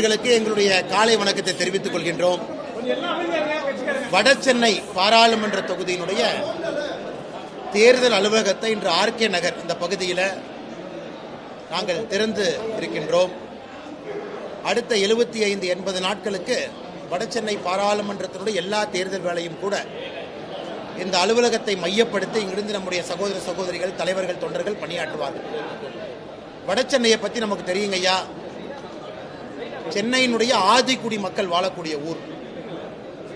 நண்பர்களுக்கு எங்களுடைய காலை வணக்கத்தை தெரிவித்துக் கொள்கின்றோம். வடசென்னை பாராளுமன்ற தொகுதியினுடைய தேர்தல் அலுவலகத்தை இன்று ஆர்கே நகர் இந்த பகுதியில் நாங்கள் திறந்து இருக்கின்றோம். அடுத்த எழுபத்தி ஐந்து எண்பது நாட்களுக்கு வடசென்னை பாராளுமன்றத்தினுடைய எல்லா தேர்தல் வேலையும் கூட இந்த அலுவலகத்தை மையப்படுத்தி இங்கிருந்து நம்முடைய சகோதர சகோதரிகள் தலைவர்கள் தொண்டர்கள் பணியாற்றுவார்கள். வடசென்னையை பற்றி நமக்கு தெரியுங்க ஐயா சென்னையினுடைய ஆதிக்குடி மக்கள் வாழக்கூடிய ஊர்.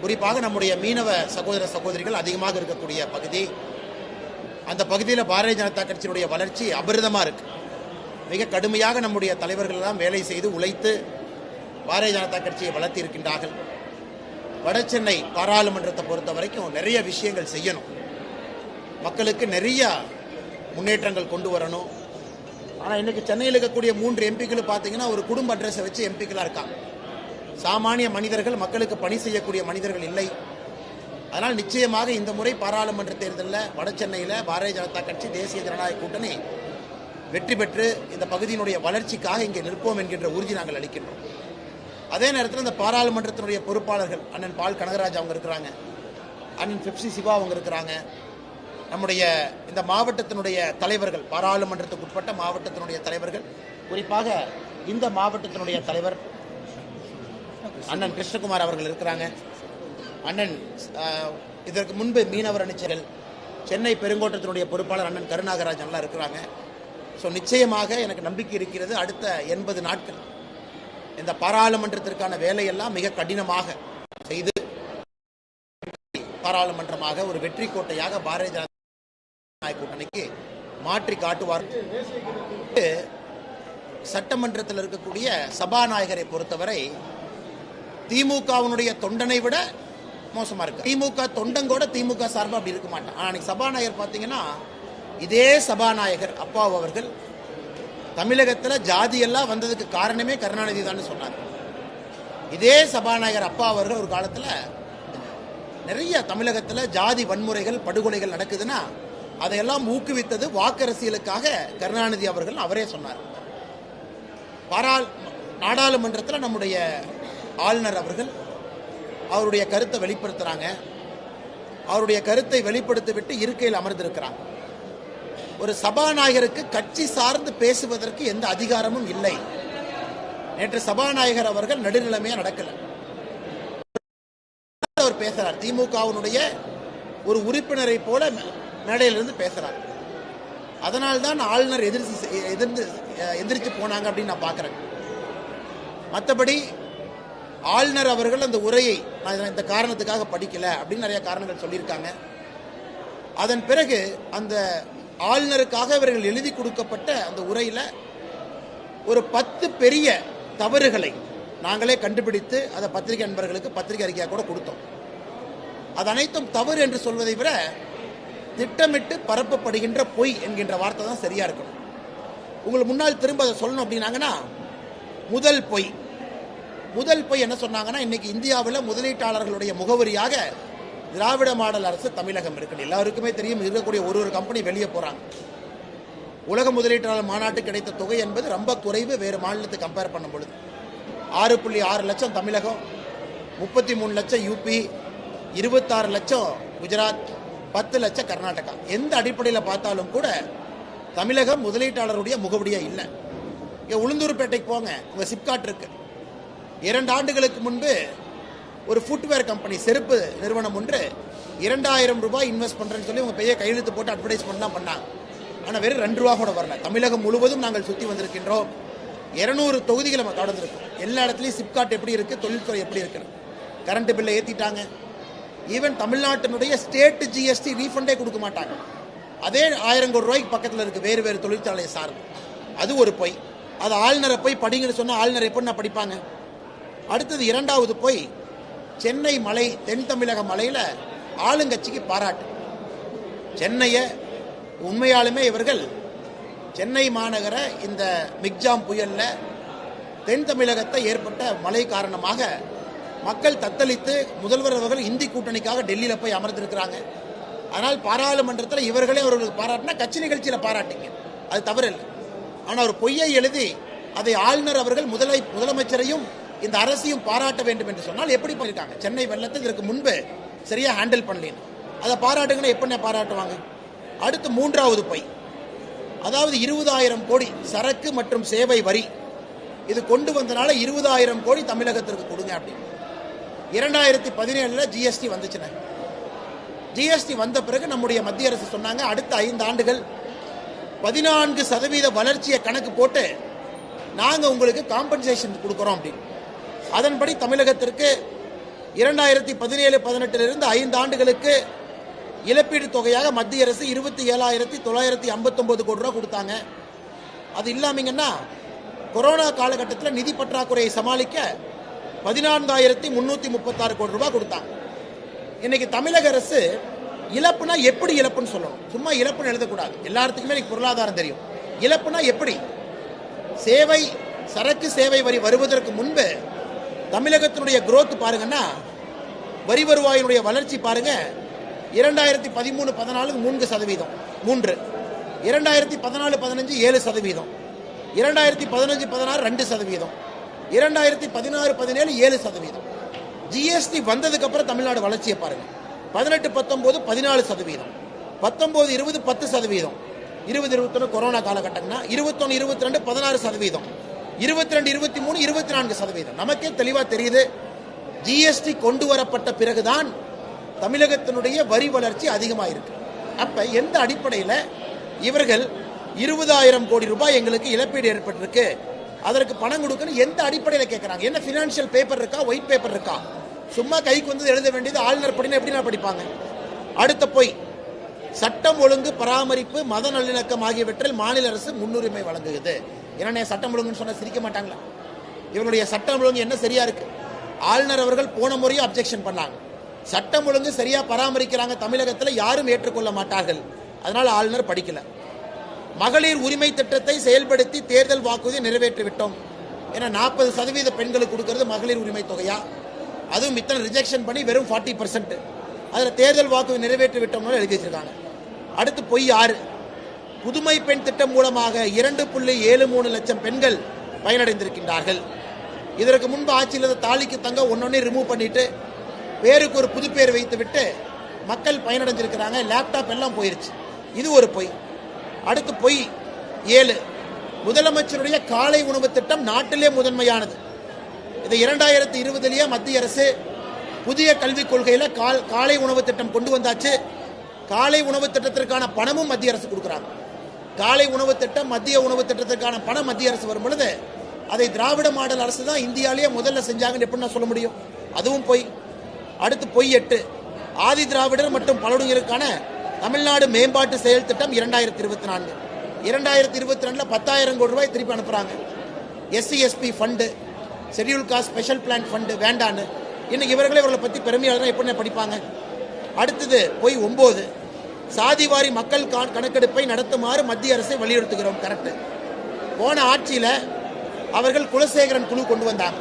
குறிப்பாக நம்முடைய மீனவ சகோதர சகோதரிகள் அதிகமாக இருக்கக்கூடிய பகுதி. அந்த பகுதியில் பாரதிய ஜனதா கட்சியினுடைய வளர்ச்சி அபிரதமாக இருக்கு. மிக கடுமையாக நம்முடைய தலைவர்கள் எல்லாம் வேலை செய்து உழைத்து பாரதிய ஜனதா கட்சியை வளர்த்தி இருக்கின்றார்கள். வடசென்னை பாராளுமன்றத்தை பொறுத்த வரைக்கும் நிறைய விஷயங்கள் செய்யணும். மக்களுக்கு நிறைய முன்னேற்றங்கள் கொண்டு வரணும். ஆனால் இன்றைக்கி சென்னையில் இருக்கக்கூடிய மூன்று எம்பிக்கள் பார்த்தீங்கன்னா ஒரு குடும்ப அட்ரஸை வச்சு எம்பிக்களாக இருக்காங்க. சாமானிய மனிதர்கள் மக்களுக்கு பணி செய்யக்கூடிய மனிதர்கள் இல்லை. அதனால் நிச்சயமாக இந்த முறை பாராளுமன்ற தேர்தலில் வட சென்னையில் பாரதிய ஜனதா கட்சி தேசிய ஜனநாயக கூட்டணி வெற்றி பெற்று இந்த பகுதியினுடைய வளர்ச்சிக்காக இங்கே நிற்போம் என்கின்ற உறுதி நாங்கள் அளிக்கின்றோம். அதே நேரத்தில் இந்த பாராளுமன்றத்தினுடைய பொறுப்பாளர்கள் அண்ணன் பால் கனகராஜ் அவங்க இருக்கிறாங்க. அண்ணன் பிப்சி சிவா அவங்க இருக்கிறாங்க. நம்முடைய இந்த மாவட்டத்தினுடைய தலைவர்கள் பாராளுமன்றத்துக்கு உட்பட்ட மாவட்டத்தினுடைய தலைவர்கள் குறிப்பாக இந்த மாவட்டத்தினுடைய தலைவர் அண்ணன் கிருஷ்ணகுமார் அவர்கள் இருக்கிறாங்க. அண்ணன் இதற்கு முன்பு மீனவர் அணிச்சர்கள் சென்னை பெருங்கோட்டத்தினுடைய பொறுப்பாளர் அண்ணன் கருணாகராஜன் எல்லாம் இருக்கிறாங்க. ஸோ நிச்சயமாக எனக்கு நம்பிக்கை இருக்கிறது அடுத்த எண்பது நாட்கள் இந்த பாராளுமன்றத்திற்கான வேலையெல்லாம் மிக கடினமாக செய்து பாராளுமன்றமாக ஒரு வெற்றி கோட்டையாக பாரதிய ஜனதா கூட்டணிக்கு மாற்றி காட்டுவார். சட்டமன்றத்தில் இருக்கக்கூடிய சபாநாயகரை பொறுத்தவரை திமுகவினுடைய தொண்டனை விட மோசமா இருக்கு. திமுக தொண்டங்கூட திமுக சார்பாக அப்படி இருக்க மாட்டான். அன்னைக்கு சபாநாயகர் பார்த்தீங்கன்னா இதே சபாநாயகர் அப்பாவு அவர்கள் தமிழகத்தில் ஜாதி எல்லாம் வந்ததுக்கு காரணமே கருணாநிதி தான் சொன்னாங்க. இதே சபாநாயகர் அப்பா அவர்கள் ஒரு காலத்தில் நிறைய தமிழகத்தில் ஜாதி வன்முறைகள் படுகொலைகள் நடக்குதுன்னா அதையெல்லாம் ஊக்குவித்தது வாக்கரசியலுக்காக கருணாநிதி அவர்கள் அவரே சொன்னார். பாராள் நாடாளுமன்றத்தில் நம்முடைய ஆளுநர் அவர்கள் அவருடைய கருத்தை வெளிப்படுத்துறாங்க. அவருடைய கருத்தை வெளிப்படுத்திவிட்டு இருக்கையில் அமர்ந்திருக்கிறாங்க. ஒரு சபாநாயகருக்கு கட்சி சார்ந்து பேசுவதற்கு எந்த அதிகாரமும் இல்லை. நேற்று சபாநாயகர் அவர்கள் நடுநிலைமையா நடக்கல. அவர் பேசுறார். திமுகவினுடைய ஒரு உறுப்பினரை போல மேடையிலிருந்து பேசுறார் அதனால்தான் ஆளுநர் எதிர்த்து எதிர்ந்து எதிர்த்து போனாங்க அப்படின்னு நான் பார்க்குறேன். மற்றபடி ஆளுநர் அவர்கள் அந்த உரையை நான் இந்த காரணத்துக்காக படிக்கல அப்படின்னு நிறைய காரணங்கள் சொல்லியிருக்காங்க. அதன் பிறகு அந்த ஆளுநருக்காக இவர்கள் எழுதி கொடுக்கப்பட்ட அந்த உரையில் ஒரு பத்து பெரிய தவறுகளை நாங்களே கண்டுபிடித்து அதை பத்திரிகை நண்பர்களுக்கு பத்திரிகை அறிக்கையாக கூட கொடுத்தோம். அது அனைத்தும் தவறு என்று சொல்வதை விட திட்டமிட்டு பரப்பப்படுகின்ற பொய் என்கின்ற வார்த்தை தான் சரியா இருக்கணும். உங்களுக்கு முன்னால் திரும்ப அதை சொல்லணும் அப்படின்னாங்கன்னா முதல் பொய். முதல் பொய் என்ன சொன்னாங்கன்னா இன்னைக்கு இந்தியாவில் முதலீட்டாளர்களுடைய முகவரியாக திராவிட மாடல் அரசு தமிழகம் இருக்கு. எல்லாருக்குமே தெரியும் இருக்கக்கூடிய ஒரு ஒரு கம்பெனி வெளியே போறாங்க. உலக முதலீட்டாளர் மாநாட்டுக்கு கிடைத்த தொகை என்பது ரொம்ப குறைவு வேறு மாநிலத்தை கம்பேர் பண்ணும் பொழுது. ஆறு புள்ளி ஆறு லட்சம் தமிழகம் முப்பத்தி மூணு லட்சம் யூபி இருபத்தாறு லட்சம் குஜராத் பத்து லட்சம் கர்நாடகா. எந்த அடிப்படையில் பார்த்தாலும் கூட தமிழகம் முதலீட்டாளருடைய முகவடியாக இல்லை. இங்கே உளுந்தூர்பேட்டைக்கு போங்க. உங்கள் சிப்காட் இருக்கு. இரண்டு ஆண்டுகளுக்கு முன்பு ஒரு ஃபுட்வேர் கம்பெனி செருப்பு நிறுவனம் ஒன்று இரண்டாயிரம் ரூபாய் இன்வெஸ்ட் பண்ணுறேன்னு சொல்லி உங்க பெரிய கையெழுத்து போட்டு அட்வர்டைஸ்மெண்ட்லாம் பண்ணாங்க. ஆனால் வெறும் ரெண்டு ரூபா கூட வரல. தமிழகம் முழுவதும் நாங்கள் சுற்றி வந்திருக்கின்றோம். இரநூறு தொகுதிகளை நம்ம தொடர்ந்துருக்கோம். எல்லா இடத்துலையும் சிப்காட் எப்படி இருக்குது தொழில்துறை எப்படி இருக்குது கரண்ட் பில்லை ஏற்றிட்டாங்க ஈவன் தமிழ்நாட்டினுடைய ஸ்டேட் ஜிஎஸ்டி ரீஃபண்டே கொடுக்க மாட்டாங்க. அதே ஆயிரம் கோடி ரூபாய்க்கு பக்கத்தில் இருக்கு வேறு வேறு தொழிற்சாலையை சார்ந்து. அது ஒரு பொய். அது ஆளுநரை போய் படிங்கன்னு சொன்னால் ஆளுநர் எப்படி நான் படிப்பாங்க? அடுத்தது இரண்டாவது போய் சென்னை மலை தென் தமிழக மலையில் ஆளுங்கட்சிக்கு பாராட்டு. சென்னையை உண்மையாலுமே இவர்கள் சென்னை மாநகர இந்த மிக்ஜாம் புயலில் தென் தமிழகத்தை ஏற்பட்ட மழை காரணமாக மக்கள் தத்தளித்து முதல்வர் அவர்கள் இந்தி கூட்டணிக்காக டெல்லியில் போய் அமர்ந்திருக்கிறாங்க. ஆனால் பாராளுமன்றத்தில் இவர்களே அவர்களுக்கு பாராட்டினா கட்சி நிகழ்ச்சியில் பாராட்டிங்க. அது தவறு இல்லை ஆனால் ஒரு பொய்யை எழுதி அதை ஆளுநர் அவர்கள் முதலை முதலமைச்சரையும் இந்த அரசையும் பாராட்ட வேண்டும் என்று சொன்னால் எப்படி பண்ணிருக்காங்க? சென்னை வெள்ளத்தை இதற்கு முன்பு சரியா ஹேண்டில் பண்ணலன்னு. அதை பாராட்டுங்கன்னா எப்படி பாராட்டுவாங்க? அடுத்து மூன்றாவது பை அதாவது இருபதாயிரம் கோடி சரக்கு மற்றும் சேவை வரி. இது கொண்டு வந்தனால இருபதாயிரம் கோடி தமிழகத்திற்கு கொடுங்க அப்படின்னு. இரண்டாயிரத்தி பதினேழில் ஜிஎஸ்டி வந்துச்சுண்ணே ஜிஎஸ்டி வந்த பிறகு நம்முடைய மத்திய அரசு சொன்னாங்க அடுத்த ஐந்து ஆண்டுகள் பதினான்கு சதவீத வளர்ச்சியை கணக்கு போட்டு நாங்கள் உங்களுக்கு காம்பன்சேஷன் கொடுக்குறோம் அப்படின்னு. அதன்படி தமிழகத்திற்கு இரண்டாயிரத்தி பதினேழு பதினெட்டிலிருந்து ஐந்து ஆண்டுகளுக்கு இழப்பீடு தொகையாக மத்திய அரசு இருபத்தி ஏழாயிரத்தி தொள்ளாயிரத்தி ஐம்பத்தொம்பது கோடி ரூபா கொடுத்தாங்க. அது இல்லாமீங்கன்னா கொரோனா காலகட்டத்தில் நிதி பற்றாக்குறையை சமாளிக்க பதினான்காயிரத்தி முந்நூற்றி முப்பத்தாறு கோடி ரூபாய் கொடுத்தாங்க இன்னைக்கு தமிழக அரசு இழப்புனா எப்படி இழப்புன்னு சொல்லணும். சும்மா இழப்புன்னு எழுதக்கூடாது. எல்லாத்துக்குமே இன்னைக்கு பொருளாதாரம் தெரியும். இழப்புனா எப்படி? சேவை சரக்கு சேவை வரி வருவதற்கு முன்பு தமிழகத்தினுடைய குரோத் பாருங்கன்னா வரி வருவாயினுடைய வளர்ச்சி பாருங்க இரண்டாயிரத்தி பதிமூணு பதினாலு மூன்று சதவீதம். மூன்று. இரண்டாயிரத்தி பதினாலு பதினஞ்சு ஏழு சதவீதம். இரண்டாயிரத்தி பதினஞ்சு பதினாறு ரெண்டு சதவீதம். இரண்டாயிரத்தி பதினாறு பதினேழு ஏழு சதவீதம். ஜிஎஸ்டி வந்ததுக்கு அப்புறம் தமிழ்நாடு வளர்ச்சியை பாருங்க. பதினெட்டு பத்தொன்பது பதினாலு சதவீதம். பத்தொன்பது இருபது பத்து சதவீதம். இருபது இருபத்தொன்று கொரோனா காலகட்டம்னா இருபத்தொன்று இருபத்தி ரெண்டு பதினாறு சதவீதம். இருபத்தி ரெண்டு இருபத்தி மூணு இருபத்தி நான்கு சதவீதம். நமக்கே தெளிவாக தெரியுது. ஜிஎஸ்டி கொண்டு வரப்பட்ட பிறகுதான் தமிழகத்தினுடைய வரி வளர்ச்சி அதிகமாக இருக்கு அப்ப எந்த அடிப்படையில் இவர்கள் இருபதாயிரம் கோடி ரூபாய் எங்களுக்கு இழப்பீடு ஏற்பட்டிருக்கு? அதற்கு பணம் கொடுக்கணும் எந்த அடிப்படையில் கேட்குறாங்க என்ன ஃபினான்ஷியல் பேப்பர் இருக்கா? ஒயிட் பேப்பர் இருக்கா? சும்மா கைக்கு வந்து எழுத வேண்டியது ஆளுநர் படினா எப்படி நான் படிப்பாங்க? அடுத்த போய். சட்டம் ஒழுங்கு பராமரிப்பு மத நல்லிணக்கம் ஆகியவற்றில் மாநில அரசு முன்னுரிமை வழங்குகிறது. ஏன்னா சட்டம் ஒழுங்குன்னு சொன்னால் சிரிக்க மாட்டாங்களா? இவங்களுடைய சட்டம் ஒழுங்கு என்ன சரியா இருக்கு? ஆளுநர் அவர்கள் போன முறையும் அப்ஜெக்ஷன் பண்ணாங்க. சட்டம் ஒழுங்கு சரியா பராமரிக்கிறாங்க தமிழகத்தில் யாரும் ஏற்றுக்கொள்ள மாட்டார்கள். அதனால ஆளுநர் படிக்கல. மகளிர் உரிமை திட்டத்தை செயல்படுத்தி தேர்தல் வாக்குறுதி நிறைவேற்றி விட்டோம் ஏன்னா நாற்பது சதவீத பெண்களுக்கு கொடுக்கறது மகளிர் உரிமை தொகையா? அதுவும் இத்தனை ரிஜெக்ஷன் பண்ணி வெறும் ஃபார்ட்டி பர்சன்ட் அதில் தேர்தல் வாக்குறுதி நிறைவேற்றி விட்டோம்னு எழுதி வச்சிருக்காங்க. அடுத்து பொய் ஆறு. புதுமை பெண் திட்டம் மூலமாக இரண்டு புள்ளி ஏழு மூணு லட்சம் பெண்கள் பயனடைந்திருக்கின்றார்கள். இதற்கு முன்பு ஆட்சியில் இருந்த தாலிக்கு தங்க ஒன்னொன்னே ரிமூவ் பண்ணிட்டு பேருக்கு ஒரு புது பேர் வைத்து விட்டு மக்கள் பயனடைஞ்சிருக்கிறாங்க லேப்டாப் எல்லாம் போயிருச்சு. இது ஒரு பொய். அடுத்து பொய். ஏழு. முதலமைச்சருடைய காலை உணவு திட்டம் நாட்டிலே முதன்மையானது. இது இரண்டாயிரத்தி இருபதுலேயே மத்திய அரசு புதிய கல்விக் கொள்கையில் கால் காலை உணவு திட்டம் கொண்டு வந்தாச்சு. காலை உணவு திட்டத்திற்கான பணமும் மத்திய அரசு கொடுக்குறாங்க. காலை உணவு திட்டம் மத்திய உணவு திட்டத்திற்கான பணம் மத்திய அரசு வரும் பொழுது அதை திராவிட மாடல் அரசு தான் இந்தியாவிலேயே முதல்ல செஞ்சாங்கன்னு எப்படி நான் சொல்ல முடியும்? அதுவும் பொய். அடுத்து பொய் எட்டு. ஆதி திராவிடர் மற்றும் பழங்குடியினருக்கான தமிழ்நாடு மேம்பாட்டு செயல் திட்டம் இரண்டாயிரத்தி இருபத்தி நான்கு. இரண்டாயிரத்தி இருபத்தி ரெண்டுல பத்தாயிரம் கோடி ரூபாய் திருப்பி அனுப்புறாங்க. SC SP fund schedule caste special plan fund வேண்டான்னு. இன்னைக்கு இவர்களே இவர்களை பத்தி பெருமையாளர் எப்படி படிப்பாங்க? அடுத்தது போய் ஒன்பது சாதிவாரி மக்கள் கா- கணக்கெடுப்பை நடத்துமாறு மத்திய அரசை வலியுறுத்துகிறோம். கரெக்டு போன ஆட்சியில அவர்கள் குலசேகரன் குழு கொண்டு வந்தாங்க.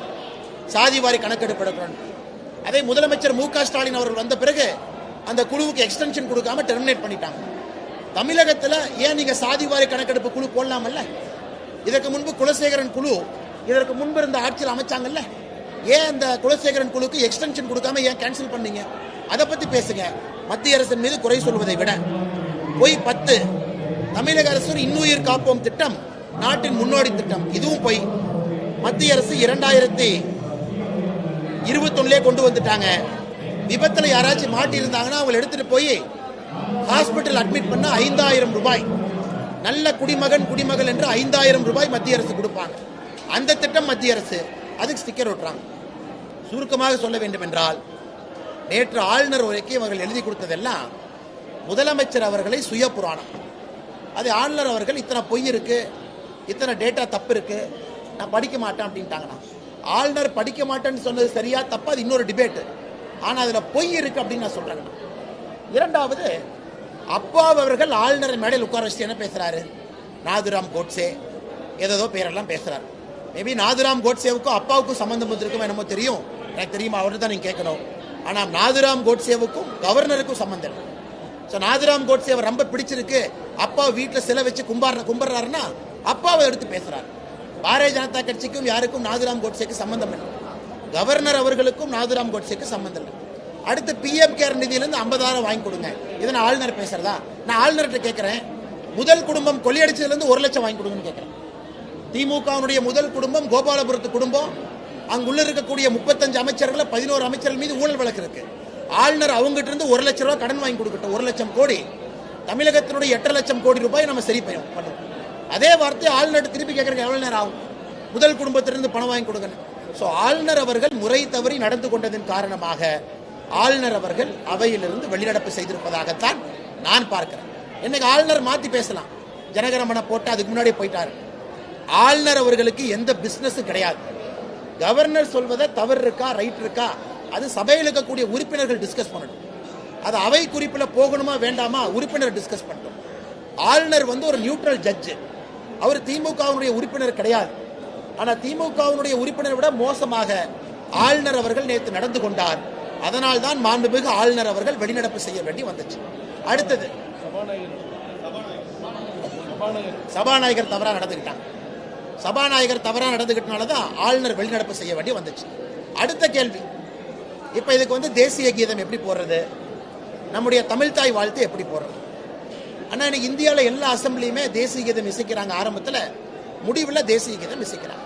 சாதிவாரி கணக்கெடுப்பு எடுக்கணும் அதை முதலமைச்சர் மு க ஸ்டாலின் அவர்கள் வந்த பிறகு அந்த குழுவுக்கு எக்ஸ்டென்ஷன் கொடுக்காம டெர்மினேட் பண்ணிட்டாங்க. தமிழகத்தில் ஏன் நீங்கள் சாதிவாரி கணக்கெடுப்பு குழு போடலாமல்ல? இதற்கு முன்பு குலசேகரன் குழு இதற்கு முன்பு இருந்த ஆட்சியில் அமைச்சாங்கல்ல? ஏன் அந்த குலசேகரன் குழுக்கு எக்ஸ்டென்ஷன் கொடுக்காம ஏன் கேன்சல் பண்ணீங்க? அதை பற்றி பேசுங்க. மத்திய அரசின் மீது குறை சொல்வதை விட. பொய் பத்து. தமிழக அரசு இன்னுயிர் காப்போம் திட்டம் நாட்டின் முன்னோடி திட்டம். இதுவும் பொய். மத்திய அரசு இரண்டாயிரத்தி இருபத்தொன்னுலே கொண்டு வந்துட்டாங்க. விபத்தில் யாராச்சும் மாட்டி இருந்தாங்கன்னா அவங்களை எடுத்துகிட்டு போய் ஹாஸ்பிட்டல் அட்மிட் பண்ண ஐந்தாயிரம் ரூபாய். நல்ல குடிமகன் குடிமகள் என்று ஐந்தாயிரம் ரூபாய் மத்திய அரசு கொடுப்பாங்க. அந்த திட்டம் மத்திய அரசு அதுக்கு ஸ்டிக்கர் ஓட்டுறாங்க சுருக்கமாக சொல்ல வேண்டும் என்றால் நேற்று ஆளுநர் உரைக்கு அவர்கள் எழுதி கொடுத்ததெல்லாம் முதலமைச்சர் அவர்களை சுய புராணம் அது ஆளுநர் அவர்கள் இத்தனை பொய் இருக்கு இத்தனை டேட்டா தப்பு இருக்கு நான் படிக்க மாட்டேன் அப்படின்ட்டாங்கண்ணா ஆளுநர் படிக்க மாட்டேன்னு சொன்னது சரியா தப்பா? அது இன்னொரு டிபேட்டு ஆனால் அதில் பொய் இருக்கு அப்படின்னு நான் சொல்கிறேங்க இரண்டாவது அப்பா அவர்கள் ஆளுநர் மேடையில் உட்கார வச்சு என்ன பேசுகிறாரு நாதுராம் கோட்ஸே. ஏதோ பேரெல்லாம் பேசுகிறார் மேபி நாதுராம் கோட்சேவுக்கும் அப்பாவுக்கும் சம்மந்தம் வந்திருக்கும் என்னமோ தெரியும். எனக்கு தெரியுமா? அவர்கிட்ட தான் நீங்கள் கேட்கணும். ஆனால் நாதுராம் கோட்சேவுக்கும் கவர்னருக்கும் சம்மந்தம் ஸோ நாதுராம் கோட்சே அவர் ரொம்ப பிடிச்சிருக்கு. அப்பா வீட்டில் சிலை வச்சு கும்பாடுற கும்பிட்றாருன்னா அப்பாவை எடுத்து பேசுகிறார் பாரதிய ஜனதா கட்சிக்கும் யாருக்கும் நாதுராம் கோட்சேக்கு சம்மந்தம் இல்லை. கவர்னர் அவர்களுக்கும் நாதுராம் கோட்சேக்கு சம்மந்தம் இல்லை. அடுத்து பிஎம் கேர் நிதியிலிருந்து ஐம்பதாயிரம் வாங்கி கொடுங்க. இதை நான் ஆளுநர் பேசுறதா? நான் ஆளுநர்கிட்ட கேட்குறேன் முதல் குடும்பம் கொள்ளையடிச்சதுலேருந்து ஒரு லட்சம் வாங்கி கொடுங்கன்னு கேட்குறேன் திமுகவுடைய முதல் குடும்பம் கோபாலபுரத்து குடும்பம். அங்குள்ள இருக்கக்கூடிய முப்பத்தஞ்சு அமைச்சர்களை பதினோரு அமைச்சர்கள் மீது ஊழல் வழக்கு இருக்கு. ஆளுநர் அவங்ககிட்ட இருந்து ஒரு லட்சம் ரூபாய் கடன் வாங்கி கொடுக்கட்டும். ஒரு லட்சம் கோடி. தமிழகத்தினுடைய எட்டரை லட்சம் கோடி ரூபாய் நம்ம சரி பண்ணுவோம் அதே வார்த்தை ஆளுநர் திருப்பி கேட்கறதுக்கு எவ்வளவு நேரம் ஆகும்? முதல் குடும்பத்திலிருந்து பணம் வாங்கி கொடுக்கணும் ஸோ ஆளுநர் அவர்கள் முறை தவறி நடந்து கொண்டதன் காரணமாக ஆளுநர் அவர்கள் அவையிலிருந்து வெளிநடப்பு செய்திருப்பதாகத்தான் நான் பார்க்கிறேன். இன்னைக்கு ஆளுநர் மாத்தி பேசலாம். ஜனகரமனை போட்டு அதுக்கு முன்னாடியே போயிட்டாரு. ஆளுநர் அவர்களுக்கு எந்த பிசினஸும் கிடையாது. கவர்னர் சொல்வதை தவறு இருக்கா ரைட் இருக்கா அது சபையில் இருக்கக்கூடிய உறுப்பினர்கள் டிஸ்கஸ் பண்ணணும். அது அவை குறிப்பில் போகணுமா வேண்டாமா உறுப்பினர் டிஸ்கஸ் பண்ணணும். ஆளுநர் வந்து ஒரு நியூட்ரல் ஜட்ஜு அவர் திமுகவுடைய உறுப்பினர் கிடையாது. ஆனால் திமுகவினுடைய உறுப்பினரை விட மோசமாக ஆளுநர் அவர்கள் நேற்று நடந்து கொண்டார். அதனால் தான் மாண்புமிகு ஆளுநர் அவர்கள் வெளிநடப்பு செய்ய வேண்டி வந்துச்சு. அடுத்தது. சபாநாயகர் தவறாக நடந்துக்கிட்டாங்க சபாநாயகர் தவறாக நடந்துக்கிட்டனால தான் ஆளுநர் வெளிநடப்பு செய்ய வேண்டி வந்துச்சு. அடுத்த கேள்வி. இப்போ இதுக்கு வந்து தேசிய கீதம் எப்படி போடுறது? நம்முடைய தமிழ்தாய் வாழ்த்து எப்படி போடுறது? ஆனால் இன்னைக்கு இந்தியாவில் எல்லா அசம்பிளியுமே தேசிய கீதம் இசைக்கிறாங்க ஆரம்பத்தில். முடிவில் தேசிய கீதம் இசைக்கிறாங்க.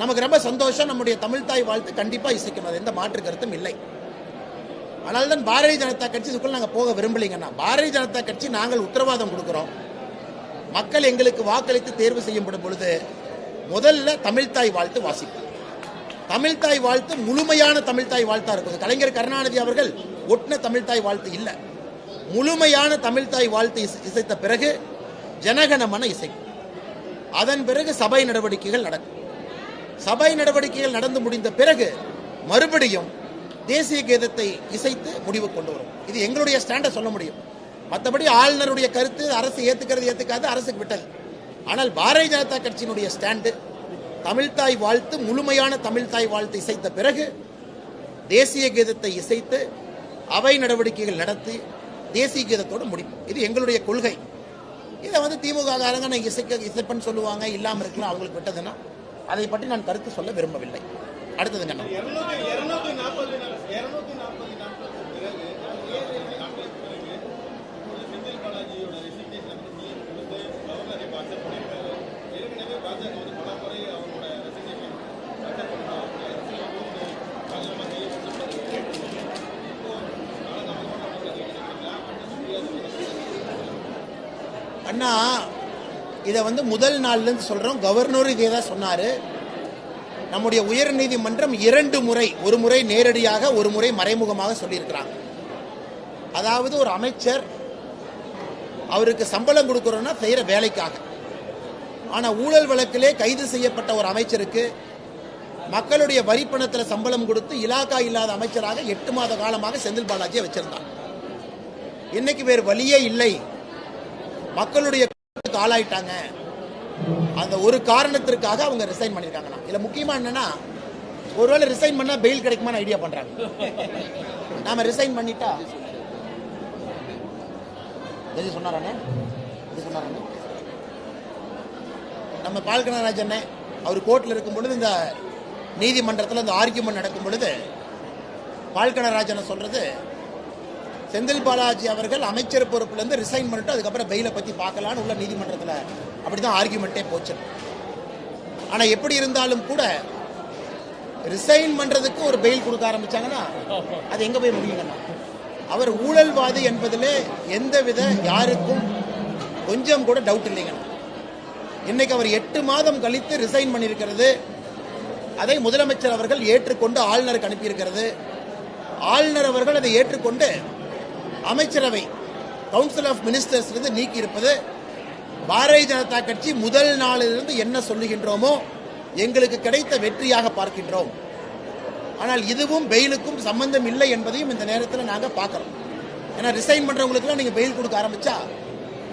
நமக்கு ரொம்ப சந்தோஷம். நம்முடைய தமிழ்தாய் வாழ்த்து கண்டிப்பாக இசைக்கணும். அது எந்த மாற்று கருத்தும் இல்லை. ஆனால் தான் பாரதிய ஜனதா கட்சி இதுக்குள்ள நாங்கள் போக விரும்பலைங்கன்னா பாரதிய ஜனதா கட்சி நாங்கள் உத்தரவாதம் கொடுக்குறோம். மக்கள் எங்களுக்கு வாக்களித்து தேர்வு செய்யப்படும் பொழுது முதல்ல தமிழ்தாய் வாழ்த்து வாசிப்போம். தமிழ்தாய் வாழ்த்து முழுமையான தமிழ்தாய் வாழ்த்தா இருக்குது கலைஞர் கருணாநிதி அவர்கள் ஒட்டின தமிழ்தாய் வாழ்த்து இல்லை. முழுமையான தமிழ்தாய் வாழ்த்து இசைத்த பிறகு ஜனகணமன இசைக்கும் அதன் பிறகு சபை நடவடிக்கைகள் நடக்கும். சபை நடவடிக்கைகள் நடந்து முடிந்த பிறகு மறுபடியும் தேசிய கீதத்தை இசைத்து முடிவு கொண்டு வரும். இது எங்களுடைய ஸ்டாண்டை சொல்ல முடியும். மற்றபடி ஆளுநருடைய கருத்து அரசு ஏத்துக்கிறது ஏத்துக்காது அரசுக்கு விட்டது ஆனால் பாரதிய ஜனதா கட்சியினுடைய ஸ்டாண்டு தமிழ்தாய் வாழ்த்து முழுமையான தமிழ்தாய் வாழ்த்து இசைத்த பிறகு தேசிய கீதத்தை இசைத்து அவை நடவடிக்கைகள் நடத்தி தேசிய கீதத்தோடு முடிப்போம். இது எங்களுடைய கொள்கை. இதை வந்து திமுக காரங்க நான் இசைக்க இசைப்பன்னு சொல்லுவாங்க இல்லாமல் இருக்கலாம் அவங்களுக்கு விட்டதுன்னா அதை பற்றி நான் கருத்து சொல்ல விரும்பவில்லை. அடுத்ததுங்க என்ன? அண்ணா இதை வந்து முதல் நாள்லேருந்து சொல்கிறோம் கவர்னர் இதே தான் சொன்னார். நம்முடைய உயர்நீதிமன்றம் இரண்டு முறை ஒரு முறை நேரடியாக ஒரு முறை மறைமுகமாக சொல்லியிருக்கிறாங்க. அதாவது ஒரு அமைச்சர் அவருக்கு சம்பளம் கொடுக்குறோன்னா செய்கிற வேலைக்காக. ஆனால் ஊழல் வழக்கிலே கைது செய்யப்பட்ட ஒரு அமைச்சருக்கு மக்களுடைய வரி சம்பளம் கொடுத்து இலாக்கா இல்லாத அமைச்சராக எட்டு மாத காலமாக செந்தில் பாலாஜியை வச்சிருந்தார் இன்னைக்கு வேறு வழியே இல்லை. மக்களுடைய ஆளாயிட்டாங்க. அந்த ஒரு காரணத்திற்காக அவங்க ரிசைன் பண்ணிருக்காங்கண்ணா இதில் முக்கியமா என்னன்னா ஒருவேளை ரிசைன் பண்ணா பெயில் கிடைக்குமான்னு ஐடியா பண்றாங்க. நாம ரிசைன் பண்ணிட்டா எது சொன்னாரானே? இது சொன்னாரானே? நம்ம பால்கனராஜ் அவர் கோர்ட்ல இருக்கும் பொழுது இந்த நீதிமன்றத்தில் இந்த ஆர்கியூமெண்ட் நடக்கும் பொழுது பால்கனராஜனை சொல்றது செந்தில் பாலாஜி அவர்கள் அமைச்சர் பொறுப்புலேருந்து ரிசைன் பண்ணிட்டு அதுக்கப்புறம் பெயிலை பற்றி பார்க்கலான்னு உள்ள நீதிமன்றத்தில் அப்படி தான் ஆர்கியூமெண்ட்டே போச்சு. ஆனால் எப்படி இருந்தாலும் கூட ரிசைன் பண்ணுறதுக்கு ஒரு பெயில் கொடுக்க ஆரம்பித்தாங்கன்னா அது எங்கே போய் முடியுங்கண்ணா அவர் ஊழல்வாதி என்பதிலே எந்தவித யாருக்கும் கொஞ்சம் கூட டவுட் இல்லைங்கண்ணா இன்னைக்கு அவர் எட்டு மாதம் கழித்து ரிசைன் பண்ணியிருக்கிறது. அதை முதலமைச்சர் அவர்கள் ஏற்றுக்கொண்டு ஆளுநருக்கு அனுப்பியிருக்கிறது. ஆளுநர் அவர்கள் அதை ஏற்றுக்கொண்டு அமைச்சரவை கவுன்சில் ஆஃப் மினிஸ்டர்ஸ் இருந்து நீக்கி இருப்பது பாரதிய ஜனதா கட்சி முதல் நாளிலிருந்து என்ன சொல்லுகின்றோமோ எங்களுக்கு கிடைத்த வெற்றியாக பார்க்கின்றோம். ஆனால் இதுவும் பெயிலுக்கும் சம்பந்தம் இல்லை என்பதையும் இந்த நேரத்தில் நாங்கள் பார்க்குறோம். ஏன்னா ரிசைன் பண்ணுறவங்களுக்குலாம் நீங்கள் பெயில் கொடுக்க ஆரம்பித்தா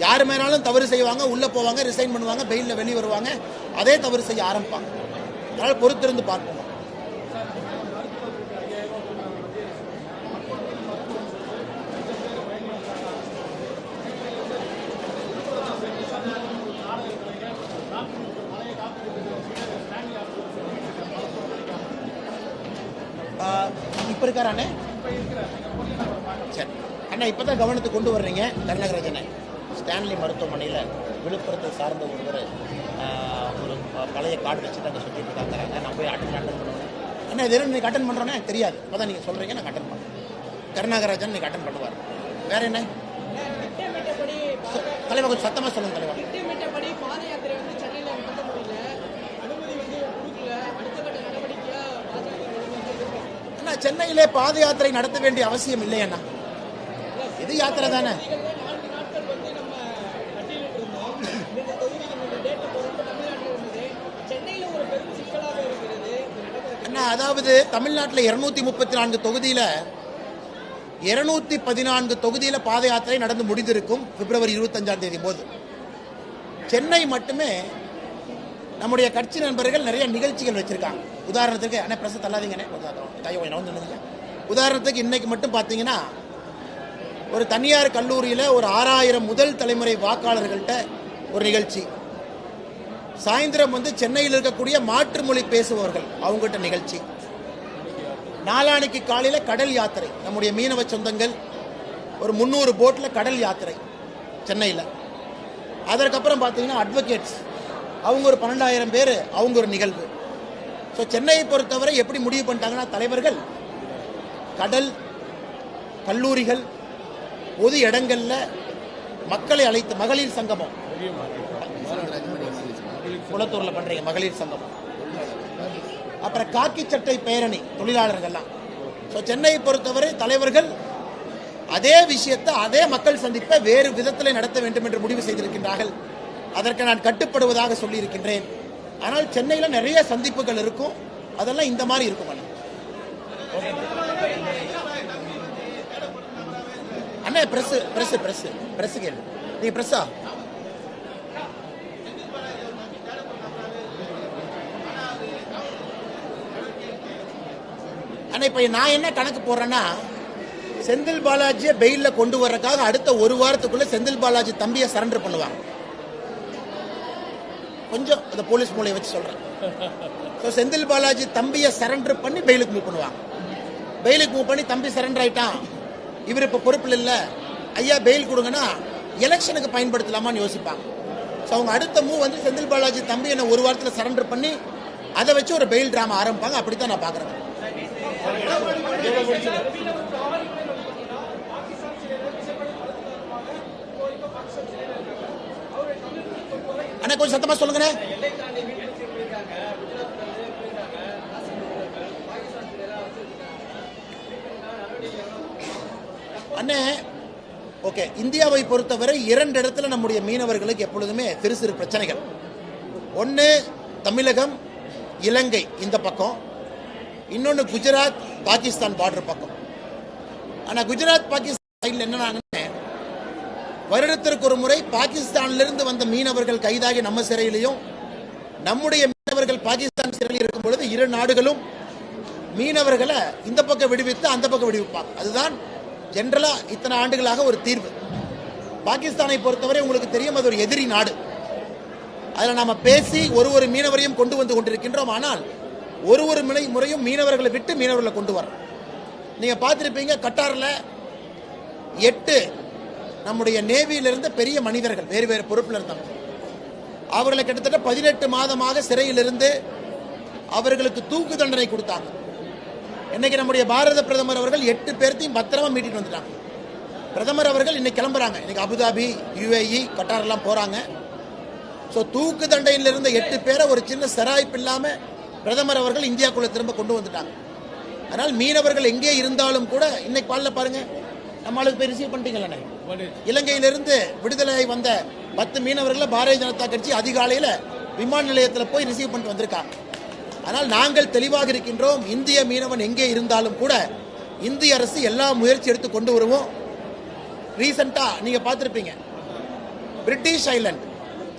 யார் மேலாலும் தவறு செய்வாங்க உள்ளே போவாங்க ரிசைன் பண்ணுவாங்க பெயிலில் வெளியே வருவாங்க அதே தவறு செய்ய ஆரம்பிப்பாங்க. அதனால் பொறுத்திருந்து பார்ப்போம். இப்போ இருக்காரானே சரி. அண்ணா இப்போ தான் கவனத்துக்கு கொண்டு வர்றீங்க. கருணாகராஜனை ஸ்டான்லி மருத்துவமனையில் விழுப்புரத்தை சார்ந்த ஒருவர் ஒரு பழைய கார்டு வச்சுட்டு அங்கே சுற்றிட்டு இருக்காங்க. நான் போய் அட்டன் அட்டன் பண்ணுவேன். அண்ணா இது நீங்கள் அட்டன் பண்ணுறோன்னே தெரியாது. இப்போ தான் நீங்கள் சொல்கிறீங்க நான் அட்டன் பண்ணுறேன் கருணாகராஜன் நீங்கள் அட்டன் பண்ணுவார். வேறு என்ன? தலைவர் கொஞ்சம் சத்தமாக சொல்லுங்கள் தலைவர் திட்டமிட்டபடி பாத யாத்திரை வந்து சென்னையில நடத்த முடியல அனுமதி வந்து கொடுக்கல அடுத்த கட்ட நடவடிக்கையா பாஜக அண்ணா சென்னையிலே பாத யாத்திரை நடத்த வேண்டிய அவசியம் இல்லை அண்ணா. இது யாத்திரை தானே? அண்ணா அதாவது தமிழ்நாட்டில் இருநூத்தி முப்பத்தி நான்கு தொகுதியில் இருநூத்தி பதினான்கு தொகுதியில் பாத யாத்திரை நடந்து முடிந்திருக்கும் பிப்ரவரி இருபத்தஞ்சாம் தேதி போது. சென்னை மட்டுமே நம்முடைய கட்சி நண்பர்கள் நிறைய நிகழ்ச்சிகள் வச்சிருக்காங்க. உதாரணத்துக்கு அண்ணா பிரச தள்ளாதீங்கண்ணே கையை நவந்து உதாரணத்துக்கு இன்னைக்கு மட்டும் பார்த்தீங்கன்னா ஒரு தனியார் கல்லூரியில் ஒரு ஆறாயிரம் முதல் தலைமுறை வாக்காளர்கள்ட்ட ஒரு நிகழ்ச்சி. சாயந்தரம் வந்து சென்னையில் இருக்கக்கூடிய மாற்று மொழி பேசுபவர்கள் அவங்ககிட்ட நிகழ்ச்சி. நாளானைக்கு காலையில் கடல் யாத்திரை. நம்முடைய மீனவ சொந்தங்கள் ஒரு முந்நூறு போட்டில் கடல் யாத்திரை சென்னையில். அதற்கப்புறம் பார்த்தீங்கன்னா அட்வொகேட்ஸ் அவங்க ஒரு பன்னெண்டாயிரம் பேர் அவங்க ஒரு நிகழ்வு. ஸோ சென்னையை பொறுத்தவரை எப்படி முடிவு பண்ணிட்டாங்கன்னா தலைவர்கள் கடல் கல்லூரிகள் பொது இடங்களில் மக்களை அழைத்து மகளிர் சங்கமம். குளத்தூரில் பண்ணுறீங்க மகளிர் சங்கமம். அப்புறம் காக்கி சட்டை பேரணி தொழிலாளர்கள்லாம். ஸோ சென்னையை பொறுத்தவரை தலைவர்கள் அதே விஷயத்தை அதே மக்கள் சந்திப்பை வேறு விதத்தில் நடத்த வேண்டும் என்று முடிவு செய்திருக்கின்றார்கள். அதற்கு நான் கட்டுப்படுவதாக சொல்லியிருக்கின்றேன். ஆனால் சென்னையில் நிறைய சந்திப்புகள் இருக்கும். அதெல்லாம் இந்த மாதிரி இருக்கும் அண்ணா. அண்ணே பிரஸ் பிரஸ் பிரஸ் பிரஸ் கேள்வி நீங்க பிரஸ்ஸா? அண்ணா இப்ப நான் என்ன கணக்கு போடுறேன்னா செந்தில் பாலாஜியை பெயில்ல கொண்டு வர்றதுக்காக அடுத்த ஒரு வாரத்துக்குள்ள செந்தில் பாலாஜி தம்பியை சரண்டர் பண்ணுவாங்க. கொஞ்சம் அந்த போலீஸ் மூலையை வச்சு சொல்றேன். ஸோ செந்தில் பாலாஜி தம்பியை சரண்டர் பண்ணி பெயிலுக்கு மூவ் பண்ணுவாங்க. பெயிலுக்கு மூவ் பண்ணி தம்பி சரண்டர் ஆயிட்டான். இவர் இப்போ பொறுப்பில் இல்லை. ஐயா பெயில் கொடுங்கன்னா எலெக்ஷனுக்கு பயன்படுத்தலாமான்னு யோசிப்பாங்க. ஸோ அவங்க அடுத்த மூவ் வந்து செந்தில் பாலாஜி தம்பி என்ன ஒரு வாரத்தில் சரண்டர் பண்ணி அதை வச்சு ஒரு பெயில் டிராமா ஆரம்பிப்பாங்க. அப்படித்தான் நான் பார்க்குறேன். அண்ணா கொஞ்சம் சத்தமா சொல்லுங்க அண்ணே ஓகே இந்தியாவை பொறுத்தவரை இரண்டு இடத்துல நம்முடைய மீனவர்களுக்கு எப்பொழுதுமே சிறு சிறு பிரச்சனைகள். ஒன்று தமிழகம் இலங்கை இந்த பக்கம். இன்னொன்று குஜராத் பாகிஸ்தான் பார்டர் பக்கம். ஆனால் குஜராத் பாகிஸ்தான் சைடில் வருடத்திற்கு ஒரு முறை பாகிஸ்தானிலிருந்து வந்த மீனவர்கள் கைதாகி நம்ம சிறையிலையும் நம்முடைய மீனவர்கள் பாகிஸ்தான் சிறையில் இருக்கும் பொழுது இரு நாடுகளும் மீனவர்களை இந்த பக்கம் விடுவித்து அந்த பக்கம் விடுவிப்பாங்க. அதுதான் ஜென்ரலா இத்தனை ஆண்டுகளாக ஒரு தீர்வு. பாகிஸ்தானை பொறுத்தவரை உங்களுக்கு தெரியும் அது ஒரு எதிரி நாடு. அதில் நாம பேசி ஒரு ஒரு மீனவரையும் கொண்டு வந்து கொண்டிருக்கின்றோம். ஆனால் ஒரு ஒரு முறை முறையும் மீனவர்களை விட்டு மீனவர்களை கொண்டு வரோம் நீங்க பார்த்திருப்பீங்க கட்டாரில் எட்டு நம்முடைய நேவியிலிருந்து பெரிய மனிதர்கள் வேறு வேறு பொறுப்பில் இருந்தாங்க அவர்களை கிட்டத்தட்ட பதினெட்டு மாதமாக சிறையிலிருந்து அவர்களுக்கு தூக்கு தண்டனை கொடுத்தாங்க. இன்னைக்கு நம்முடைய பாரத பிரதமர் அவர்கள் எட்டு பேர்த்தையும் பத்திரமா மீட்டிட்டு வந்துட்டாங்க. பிரதமர் அவர்கள் இன்னைக்கு கிளம்புறாங்க. இன்னைக்கு அபுதாபி யுஏஇ கட்டார் எல்லாம் போறாங்க. ஸோ தூக்கு தண்டையில் இருந்த எட்டு பேரை ஒரு சின்ன சராய்ப்பு இல்லாம பிரதமர் அவர்கள் இந்தியாக்குள்ள திரும்ப கொண்டு வந்துட்டாங்க. அதனால் மீனவர்கள் எங்கே இருந்தாலும் கூட இன்னைக்கு பால்ல பாருங்க நம்ம ஆளுக்கு போய் ரிசீவ் பண்ணிட்டீங்களே இலங்கையிலிருந்து விடுதலை வந்த பத்து மீனவர்களை பாரதிய ஜனதா கட்சி அதிகாலையில விமான நிலையத்தில் போய் ரிசீவ் பண்ணிட்டு வந்திருக்காங்க ஆனால் நாங்கள் தெளிவாக இருக்கின்றோம் இந்திய மீனவன் எங்கே இருந்தாலும் கூட இந்திய அரசு எல்லா முயற்சி எடுத்து கொண்டு வருவோம். ரீசெண்டா நீங்க பார்த்திருப்பீங்க. பிரிட்டிஷ் ஐலண்ட்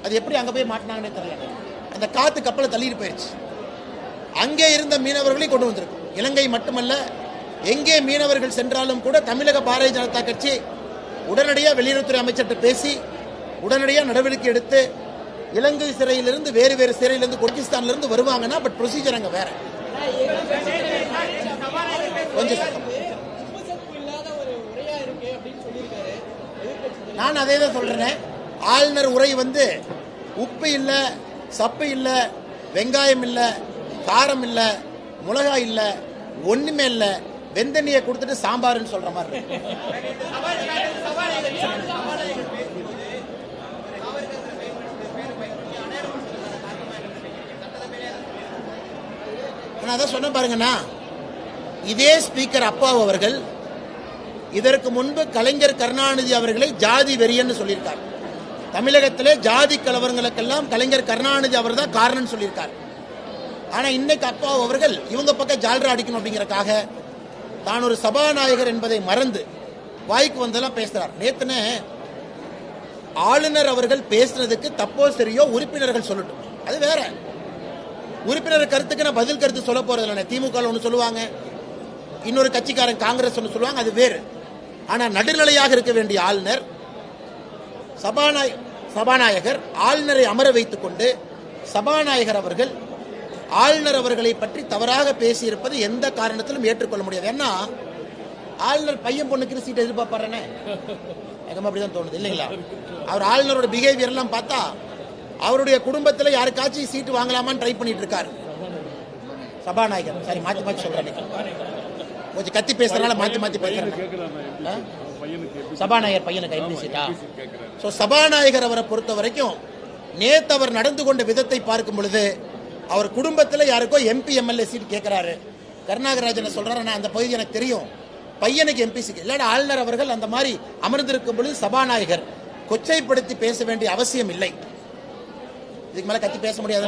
அது எப்படி அங்க போய் மாட்டினாங்கன்னே தெரியல அந்த காத்து கப்பலை தள்ளிட்டு போயிடுச்சு அங்கே இருந்த மீனவர்களை கொண்டு வந்திருக்கும். இலங்கை மட்டுமல்ல எங்கே மீனவர்கள் சென்றாலும் கூட தமிழக பாரதிய ஜனதா கட்சி உடனடியாக வெளியுறவுத்துறை அமைச்சர்கிட்ட பேசி உடனடியாக நடவடிக்கை எடுத்து இலங்கை சிறையிலிருந்து வேறு வேறு சிறையிலிருந்து பாகிஸ்தான்ல வருவாங்கன்னா பட் ப்ரொசீஜர் அங்கே வேற. கொஞ்சம் நான் அதே தான் சொல்றேன். ஆளுநர் உரை வந்து உப்பு இல்லை சப்பு இல்லை வெங்காயம் இல்லை காரம் இல்லை மிளகாய் இல்லை ஒன்றுமே இல்லை. வெந்தண்ணியை கொடுத்துட்டு சாம்பார்னு சொல்ற மாதிரி நான் அதான் சொன்ன பாருங்கண்ணா. இதே ஸ்பீக்கர் அப்பாவு அவர்கள் இதற்கு முன்பு கலைஞர் கருணாநிதி அவர்களை ஜாதி வெறியன்னு சொல்லியிருக்கார். தமிழகத்திலே ஜாதி கலவரங்களுக்கெல்லாம் கலைஞர் கருணாநிதி அவர் தான் காரணம்னு சொல்லியிருக்கார். ஆனா இன்னைக்கு அப்பா அவர்கள் இவங்க பக்கம் ஜால்ரா அடிக்கணும் அப்படிங்கறக்காக தான் ஒரு சபாநாயகர் என்பதை மறந்து வாய்க்கு வந்தெல்லாம் பேசுறார். நேத்தனே ஆளுநர் அவர்கள் பேசுனதுக்கு தப்போ சரியோ உறுப்பினர்கள் சொல்லட்டும். அது வேற. உறுப்பினர் கருத்துக்கு நான் பதில் கருத்து சொல்ல போறது இல்லை திமுக ஒன்று சொல்லுவாங்க. இன்னொரு கட்சிக்காரன் காங்கிரஸ் ஒன்று சொல்லுவாங்க. அது வேறு. ஆனா நடுநிலையாக இருக்க வேண்டிய ஆளுநர் சபாநாய சபாநாயகர் ஆளுநரை அமர வைத்துக் கொண்டு சபாநாயகர் அவர்கள் ஆளுநர் அவர்களை பற்றி தவறாக பேசியிருப்பது எந்த காரணத்திலும் ஏற்றுக்கொள்ள முடியாது. ஏன்னா ஆளுநர் பையன் பொண்ணுக்கு சீட் எதிர்பார்ப்பாரனே? எனக்கு அப்படிதான் தோணுது இல்லைங்களா? அவர் ஆளுநரோட பிஹேவியர் எல்லாம் பார்த்தா அவருடைய குடும்பத்தில் யாருக்காச்சும் சீட்டு வாங்கலாமான்னு ட்ரை பண்ணிட்டு இருக்காரு சபாநாயகர். சரி மாத்தி மாத்தி சொல்றேன் கொஞ்சம் கத்தி பேசுறதுனால மாத்தி மாத்தி பேசுறேன்? சபாநாயகர் பையனுக்கு எம்பி சீட்டா ஸோ சபாநாயகர் அவரை பொறுத்த வரைக்கும் நேத்து அவர் நடந்து கொண்ட விதத்தை பார்க்கும் பொழுது அவர் குடும்பத்தில் யாருக்கோ எம்பி எம்எல்ஏ சீட் கேட்குறாரு கருணாகராஜன் சொல்கிறாரு நான் அந்த பகுதி எனக்கு தெரியும். பையனுக்கு எம்பி சீட் இல்லாட ஆளுநர் அவர்கள் அந்த மாதிரி அமர்ந்திருக்கும் பொழுது சபாநாயகர் கொச்சைப்படுத்தி பேச வேண்டிய அவசியம் இல்லை. இதுக்கு மேலே கத்தி பேச முடியாது